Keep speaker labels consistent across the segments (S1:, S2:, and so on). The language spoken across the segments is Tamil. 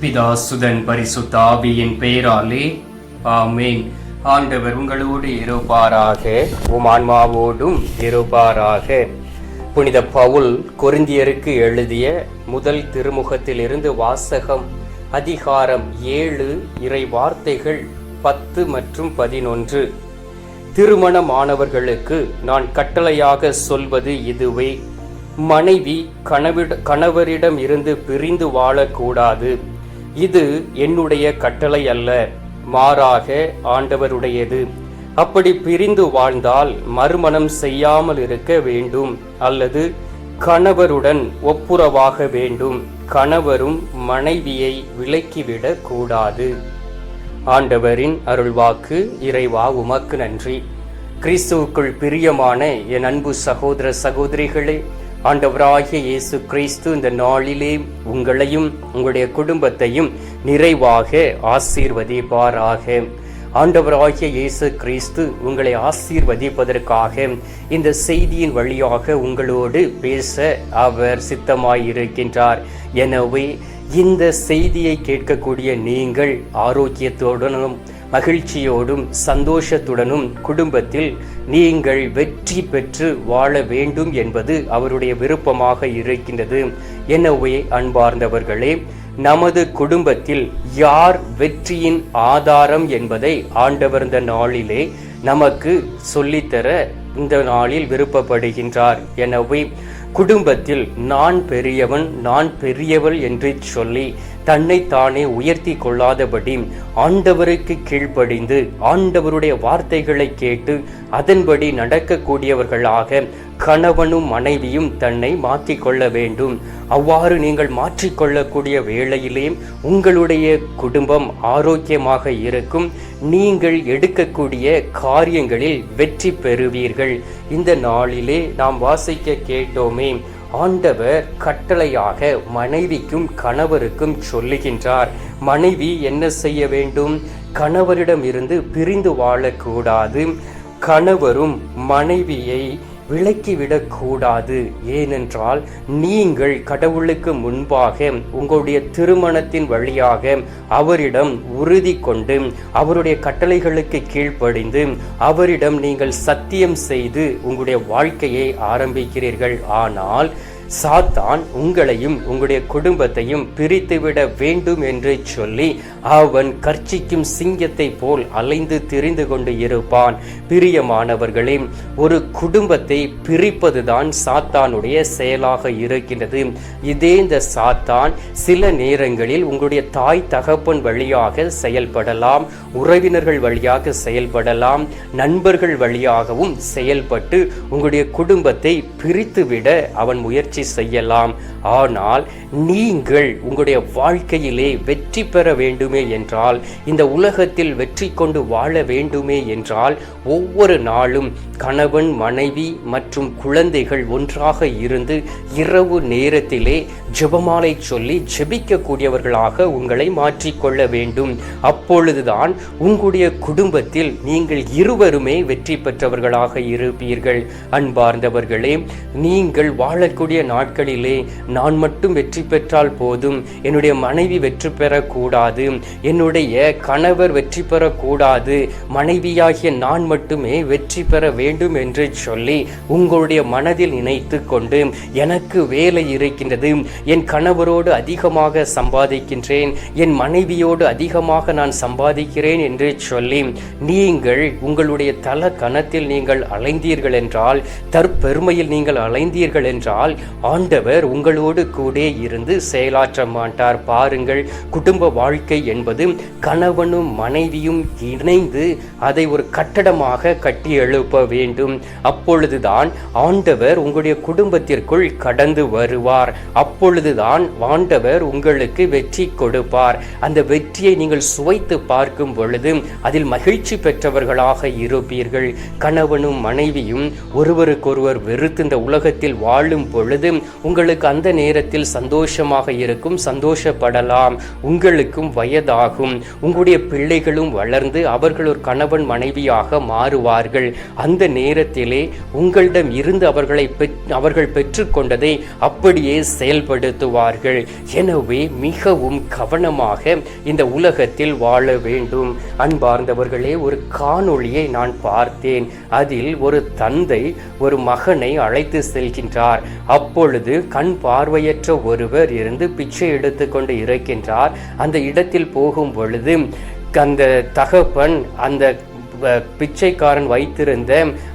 S1: பிதா சுதன் பரிசுத்த ஆவியின் பெயராலே ஆமேன். ஆண்டவர் உங்களோடு இருப்பாராக உமான்மாவோடும் இருப்பாராக. புனித பவுல் கொரிந்தியருக்கு எழுதிய முதல் திருமுகத்திலிருந்து வாசகம் அதிகாரம் ஏழு இறை வார்த்தைகள் பத்து மற்றும் பதினொன்று. திருமணமானவர்களுக்கு நான் கட்டளையாக சொல்வது இதுவே. மனைவி கணவிட கணவரிடம் இருந்து பிரிந்து வாழக்கூடாது. இது என்னுடைய கட்டளை அல்ல மாறாக ஆண்டவருடையது. அப்படி பிரிந்து வாழ்ந்தால் மறுமணம் செய்யாமல் இருக்க வேண்டும் அல்லது கணவருடன் ஒப்புரவாக வேண்டும். கணவரும் மனைவியை விலக்கிவிடக் கூடாது. ஆண்டவரின் அருள்வாக்கு இறைவா உமக்கு நன்றி. கிறிஸ்துவுக்குள் பிரியமான என் அன்பு சகோதர சகோதரிகளே ஆண்டவராகிய இயேசு கிறிஸ்து இந்த நாளிலே உங்களையும் உங்களுடைய குடும்பத்தையும் நிறைவாக ஆசீர்வதிப்பாராக. ஆண்டவராகிய இயேசு கிறிஸ்து உங்களை ஆசீர்வதிப்பதற்காக இந்த செய்தியின் வழியாக உங்களோடு பேச அவர் சித்தமாயிருக்கின்றார். எனவே இந்த செய்தியை கேட்கக்கூடிய நீங்கள் ஆரோக்கியத்துடனும் மகிழ்ச்சியோடும் சந்தோஷத்துடனும் குடும்பத்தில் நீங்கள் வெற்றி பெற்று வாழ வேண்டும் என்பது அவருடைய விருப்பமாக இருக்கின்றது. எனவே அன்பார்ந்தவர்களே நமது குடும்பத்தில் யார் வெற்றியின் ஆதாரம் என்பதை ஆண்டவர் இந்த நாளிலே நமக்கு சொல்லித்தர இந்த நாளில் விருப்பப்படுகின்றார். எனவே குடும்பத்தில் நான் பெரியவன் நான் பெரியவள் என்று சொல்லி தன்னை தானே உயர்த்தி கொள்ளாதபடி ஆண்டவருக்கு கீழ்ப்படிந்து ஆண்டவருடைய வார்த்தைகளை கேட்டு அதன்படி நடக்கக்கூடியவர்களாக கணவனும் மனைவியும் தன்னை மாற்றிக்கொள்ள வேண்டும். அவ்வாறு நீங்கள் மாற்றிக்கொள்ளக்கூடிய வேளையிலே உங்களுடைய குடும்பம் ஆரோக்கியமாக இருக்கும். நீங்கள் எடுக்கக்கூடிய காரியங்களில் வெற்றி பெறுவீர்கள். இந்த நாளிலே நாம் வாசிக்க கேட்டோமே ஆண்டவர் கட்டளையாக மனைவிக்கும் கணவருக்கும் சொல்லுகின்றார் மனைவி என்ன செய்ய வேண்டும்? கணவரிடம் இருந்து பிரிந்து வாழக்கூடாது. கணவரும் மனைவியை விலக்கிவிடக்கூடாது. ஏனென்றால் நீங்கள் கடவுளுக்கு முன்பாக உங்களுடைய திருமணத்தின் வழியாக அவரிடம் உறுதி கொண்டு அவருடைய கட்டளைகளுக்கு கீழ்ப்படிந்து அவரிடம் நீங்கள் சத்தியம் செய்து உங்களுடைய வாழ்க்கையை ஆரம்பிக்கிறீர்கள். ஆனால் சாத்தான் உங்களையும் உங்களுடைய குடும்பத்தையும் பிரித்துவிட வேண்டும் என்று சொல்லி அவன் கர்ச்சிக்கும் சிங்கத்தை போல் அலைந்து திரிந்து கொண்டு இருப்பான். பிரியமானவர்களே ஒரு குடும்பத்தை பிரிப்பதுதான் சாத்தானுடைய செயலாக இருக்கின்றது. இதே இந்த சாத்தான் சில நேரங்களில் உங்களுடைய தாய் தகப்பன் வழியாக செயல்படலாம் உறவினர்கள் வழியாக செயல்படலாம் நண்பர்கள் வழியாகவும் செயல்பட்டு உங்களுடைய குடும்பத்தை பிரித்துவிட அவன் முயற்சி செய்யலாம். ஆனால் நீங்கள் உங்களுடைய வாழ்க்கையிலே வெற்றி பெற வேண்டுமே என்றால் இந்த உலகத்தில் வெற்றி கொண்டு வாழ வேண்டுமே என்றால் ஒவ்வொரு நாளும் கணவன் மனைவி மற்றும் குழந்தைகள் ஒன்றாக இருந்து இரவு நேரத்திலே ஜெபமாலை சொல்லி ஜெபிக்கக்கூடியவர்களாக உங்களை மாற்றிக்கொள்ள வேண்டும். அப்பொழுதுதான் உங்களுடைய குடும்பத்தில் நீங்கள் இருவருமே வெற்றி பெற்றவர்களாக இருப்பீர்கள். அன்பார்ந்தவர்களே நீங்கள் வாழக்கூடிய நாட்களிலே நான் மட்டும் வெற்றி பெற்றால் போதும். என்னுடைய மனைவி வெற்றி பெறக்கூடாது. என்னுடைய கணவர் வெற்றி பெறக்கூடாது. மனைவியாகிய நான் மட்டுமே வெற்றி பெற வேண்டும் என்று சொல்லி உங்களுடைய மனதில் நினைத்து கொண்டு எனக்கு வேலை இருக்கின்றது. என் கணவரோடு அதிகமாக சம்பாதிக்கின்றேன் என் மனைவியோடு அதிகமாக நான் சம்பாதிக்கிறேன் என்று சொல்லி நீங்கள் உங்களுடைய தல கணத்தில் நீங்கள் அலைந்தீர்கள் என்றால் தற்பெருமையில் நீங்கள் அலைந்தீர்கள் என்றால் ஆண்டவர் உங்களோடு கூட இருந்து செயலாற்ற மாட்டார். பாருங்கள் குடும்ப வாழ்க்கை என்பது கணவனும் மனைவியும் இணைந்து அதை ஒரு கட்டடமாக கட்டி எழுப்ப வேண்டும். அப்பொழுதுதான் ஆண்டவர் உங்களுடைய குடும்பத்திற்குள் கடந்து வருவார். அப்போ அப்பொழுதுதான் ஆண்டவர் உங்களுக்கு வெற்றி கொடுப்பார். அந்த வெற்றியை நீங்கள் சுவைத்து பார்க்கும் பொழுது அதில் மகிழ்ச்சி பெற்றவர்களாக இருப்பீர்கள். கணவனும் மனைவியும் ஒருவருக்கொருவர் வெறுத்து இந்த உலகத்தில் வாழும் பொழுது உங்களுக்கு அந்த நேரத்தில் சந்தோஷமாக இருக்கும் சந்தோஷப்படலாம். உங்களுக்கும் வயதாகும். உங்களுடைய பிள்ளைகளும் வளர்ந்து அவர்கள் ஒரு கணவன் மனைவியாக மாறுவார்கள். அந்த நேரத்திலே உங்களிடம் இருந்து அவர்களை பெற்- அவர்கள் பெற்றுக்கொண்டதை அப்படியே பயன்படுத்துவார்கள். எனவே மிகவும் கவனமாக இந்த உலகத்தில் வாழ வேண்டும். அன்பார்ந்தவர்களே ஒரு காணொளியை நான் பார்த்தேன். அதில் ஒரு தந்தை ஒரு மகனை அழைத்து செல்கின்றார். அப்பொழுது கண் பார்வையற்ற ஒருவர் இருந்து பிச்சை எடுத்துக்கொண்டு இருக்கின்றார். அந்த இடத்தில் போகும் பொழுது அந்த தகப்பன் அந்த பிச்சைக்காரன் வைத்திருந்த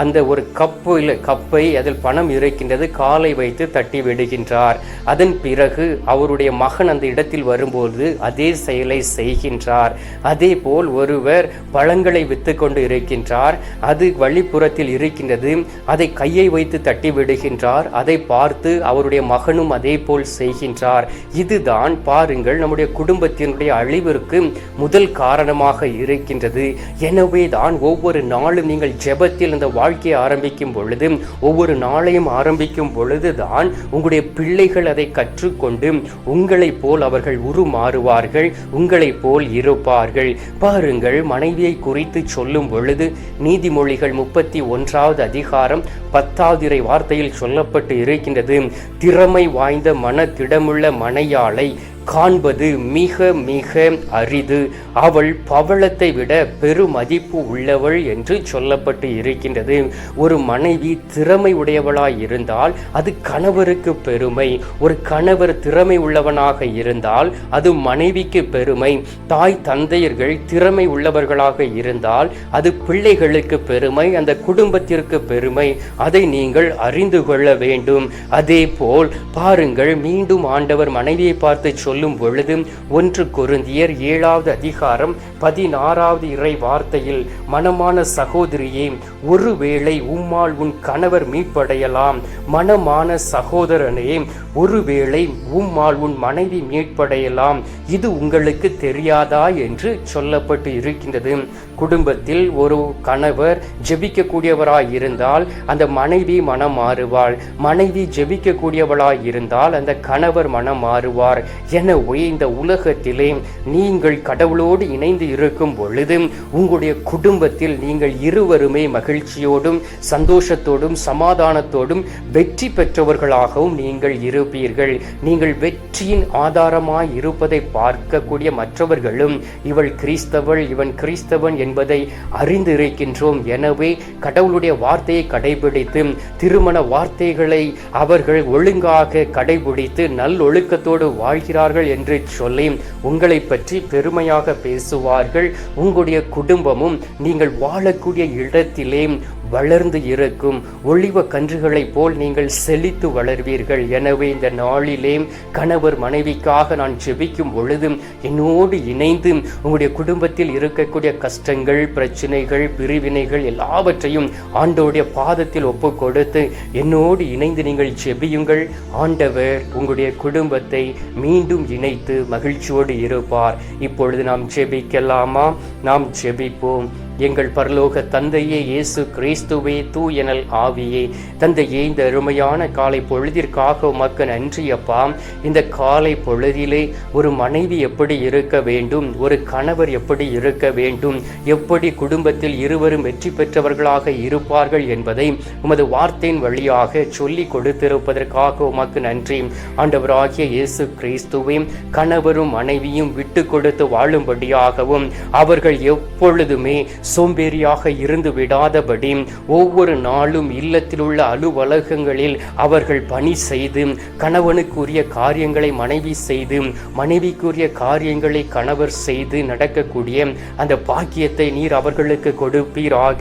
S1: அந்த ஒரு கப்பில் கப்பை அதில் பணம் இருக்கின்றது காலை வைத்து தட்டி விடுகின்றார். அதன் பிறகு அவருடைய மகன் அந்த இடத்தில் வரும்போது அதே செயலை செய்கின்றார். அதே போல் ஒருவர் பழங்களை வித்து கொண்டு இருக்கின்றார் அது வழிப்புறத்தில் இருக்கின்றது. அதை கையை வைத்து தட்டி விடுகின்றார். அதை பார்த்து அவருடைய மகனும் அதே போல் செய்கின்றார். இதுதான் பாருங்கள் நம்முடைய குடும்பத்தினுடைய அழிவிற்கு முதல் காரணமாக இருக்கின்றது. எனவே தான் ஒவ்வொரு நாளும் நீங்கள் ஜெபத்தில் இந்த வாழ்க்கையை ஆரம்பிக்கும் பொழுது ஒவ்வொரு நாளையும் ஆரம்பிக்கும் பொழுதுதான் உங்களுடைய பிள்ளைகள் அதை கற்றுக்கொண்டு உங்களைப் போல் அவர்கள் உருமாறுவார்கள் உங்களைப் போல் இருப்பார்கள். பாருங்கள் மனைவியை குறித்து சொல்லும் பொழுது நீதிமொழிகள் முப்பத்தி ஒன்றாவது அதிகாரம் பத்தாவது இறை வார்த்தையில் சொல்லப்பட்டு இருக்கின்றது திறமை வாய்ந்த மனத்திடமுள்ள மனையாளை காண்பது மிக மிக அரிது. அவள் பவளத்தை விட பெருமதிப்பு உள்ளவள் என்று சொல்லப்பட்டு இருக்கின்றது. ஒரு மனைவி திறமை உடையவளாய் இருந்தால் அது கணவருக்கு பெருமை. ஒரு கணவர் திறமை உள்ளவனாக இருந்தால் அது மனைவிக்கு பெருமை. தாய் தந்தையர்கள் திறமை உள்ளவர்களாக இருந்தால் அது பிள்ளைகளுக்கு பெருமை அந்த குடும்பத்திற்கு பெருமை. அதை நீங்கள் அறிந்து கொள்ள வேண்டும். அதே போல் பாருங்கள் மீண்டும் ஆண்டவர் மனைவியை பார்த்து சொல்லும் பொழுது ஒன்று கொருந்தியர் ஏழாவது அதிகாரம் பதினாறாவது இறை வார்த்தையில் மனமான சகோதரியே ஒருவேளை உம்மால் உன் கணவர் மீட்படையலாம். மனமான சகோதரனே ஒருவேளை உம்மால் உன் மனைவி மீட்படையலாம். இது உங்களுக்கு தெரியாதா? என்று சொல்லப்பட்டு இருக்கின்றது. குடும்பத்தில் ஒரு கணவர் ஜெபிக்கக்கூடியவராய் இருந்தால் அந்த மனைவி மனம் மாறுவாள் மனைவி ஜெபிக்கக்கூடியவளாய் இருந்தால் அந்த கணவர் மனம் மாறுவார் எனவே இந்த உலகத்திலே நீங்கள் கடவுளோடு இணைந்து இருக்கும் பொழுது உங்களுடைய குடும்பத்தில் நீங்கள் இருவருமே மகிழ்ச்சியோடும் சந்தோஷத்தோடும் சமாதானத்தோடும் வெற்றி பெற்றவர்களாகவும் நீங்கள் இருப்பீர்கள். நீங்கள் வெற்றியின் ஆதாரமாய் இருப்பதை பார்க்கக்கூடிய மற்றவர்களும் இவள் கிறிஸ்தவள் இவன் கிறிஸ்தவன் என்பதை அறிந்திருக்கின்றோம். எனவே கடவுளுடைய வார்த்தையை கடைபிடித்து திருமண வார்த்தைகளை அவர்கள் ஒழுங்காக கடைபிடித்து நல்லொழுக்கத்தோடு வாழ்கிறார்கள் என்று சொல்லி உங்களை பற்றி பெருமையாக பேசுவார்கள். உங்களுடைய குடும்பமும் நீங்கள் வாழக்கூடிய இடத்திலே வளர்ந்து இருக்கும் ஒளிவ கன்றுகளைப் போல் நீங்கள் செழித்து வளர்வீர்கள். எனவே இந்த நாளிலே கணவர் மனைவிக்காக நான் ஜெபிக்கும் பொழுதும் என்னோடு இணைந்து உங்களுடைய குடும்பத்தில் இருக்கக்கூடிய கஷ்டங்கள் பிரச்சனைகள் பிரிவினைகள் எல்லாவற்றையும் ஆண்டவருடைய பாதத்தில் ஒப்பு கொடுத்து என்னோடு இணைந்து நீங்கள் ஜெபியுங்கள் ஆண்டவர் உங்களுடைய குடும்பத்தை மீண்டும் இணைத்து மகிழ்ச்சியோடு இருப்பார். இப்பொழுது நாம் ஜெபிக்கலாமா நாம் ஜெபிப்போம் எங்கள் பரலோக தந்தையே இயேசு கிறிஸ்துவே தூயனல் ஆவியே. தந்தையே இந்த அருமையான காலை பொழுதிற்காக உமக்கு நன்றி அப்பா. இந்த காலை பொழுதிலே ஒரு மனைவி எப்படி இருக்க வேண்டும்? ஒரு கணவர் எப்படி இருக்க வேண்டும்? எப்படி குடும்பத்தில் இருவரும் வெற்றி பெற்றவர்களாக இருப்பார்கள் என்பதை உமது வார்த்தையின் வழியாக சொல்லி கொடுத்திருப்பதற்காக உமக்கு நன்றி. ஆண்டவராகிய இயேசு கிறிஸ்துவே கணவரும் மனைவியும் விட்டு கொடுத்து வாழும்படியாகவும் அவர்கள் எப்பொழுதுமே சோம்பேறியாக இருந்து விடாதபடி ஒவ்வொரு நாளும் இல்லத்தில் உள்ள அலுவலகங்களில் அவர்கள் பணி செய்து கணவனுக்குரிய காரியங்களை மனைவி செய்து மனைவிக்குரிய காரியங்களை கணவர் செய்து நடக்கக்கூடிய அந்த பாக்கியத்தை நீர் அவர்களுக்கு கொடுப்பீராக.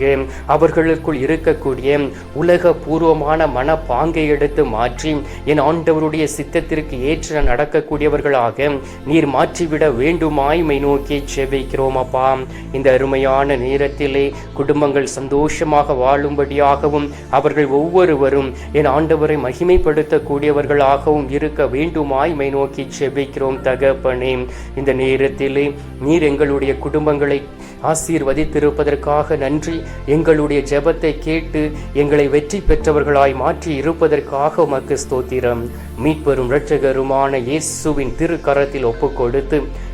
S1: அவர்களுக்குள் இருக்கக்கூடிய உலக பூர்வமான மன பாங்கை எடுத்து மாற்றி என் ஆண்டவருடைய சித்தத்திற்கு ஏற்ற நடக்கக்கூடியவர்களாக நீர் மாற்றிவிட வேண்டுமாய்மை நோக்கி செபிக்கிறோம் அப்பா. இந்த அருமையான நேரத்திலே குடும்பங்கள் சந்தோஷமாக வாழும்படியாகவும் அவர்கள் ஒவ்வொருவரும் என் ஆண்டவரை மகிமைப்படுத்தக்கூடியவர்களாகவும் இருக்க வேண்டுமாய்மை நோக்கி செபிக்கிறோம் தகப்பனே. இந்த நேரத்திலே நீர் எங்களுடைய குடும்பங்களை ஆசீர்வதித்திருப்பதற்காக நன்றி. எங்களுடைய ஜெபத்தை கேட்டு எங்களை வெற்றி பெற்றவர்களாய் மாற்றி இருப்பதற்காக உமக்கு ஸ்தோத்திரம். மீட்பெரும் இரட்சகருமான இயேசுவின் திருக்கரத்தில் ஒப்புக்கொடுத்து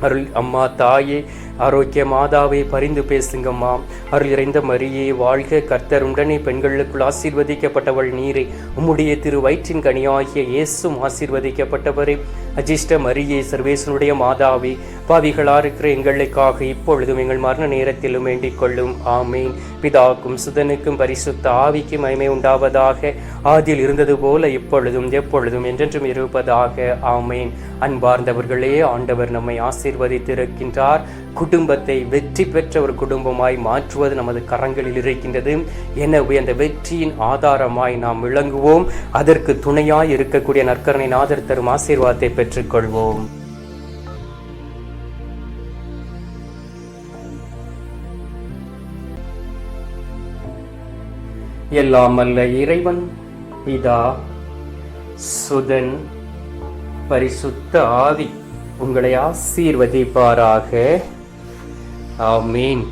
S1: அருள் அம்மா தாயே ஆரோக்கிய மாதாவை பரிந்து பேசுங்கம்மா. அருள் இறைந்த மரியே வாழ்க கர்த்தர். உடனே பெண்களுக்குள் ஆசீர்வதிக்கப்பட்டவள் நீரே. உம்முடைய திரு வயிற்றின் கனியாகிய இயேசும் ஆசீர்வதிக்கப்பட்டவரே. அஜிஷ்ட மரியே சர்வேசனுடைய மாதாவி பாவிகளா இருக்கிற எங்களுக்காக இப்பொழுதும் எங்கள் மரண நேரத்திலும் வேண்டிக் கொள்ளும். ஆமீன். பிதாக்கும் சுதனுக்கும் பரிசுத்த ஆவிக்கும் மயமை உண்டாவதாக ஆதியில் இருந்தது போல இப்பொழுதும் எப்பொழுதும் என்றென்றும் இருப்பதாக. ஆமீன். அன்பார்ந்தவர்களே ஆண்டவர் நம்மை ஆசீர்வதித்திருக்கின்றார். குடும்பத்தை வெற்றி பெற்ற ஒரு குடும்பமாய் மாற்றுவது நமது கரங்களில் இருக்கின்றது. எனவே அந்த வெற்றியின் ஆதாரமாய் நாம் விளங்குவோம். அதற்கு துணையாய் இருக்கக்கூடிய நற்கரணை நாதர் தரும் ஆசீர்வாதத்தை பெற்றுக்கொள்வோம். எல்லாம் அல்ல இறைவன் பிதா சுதன் பரிசுத்த ஆவி உங்களை ஆசீர்வதிப்பாராக. ஆமீன்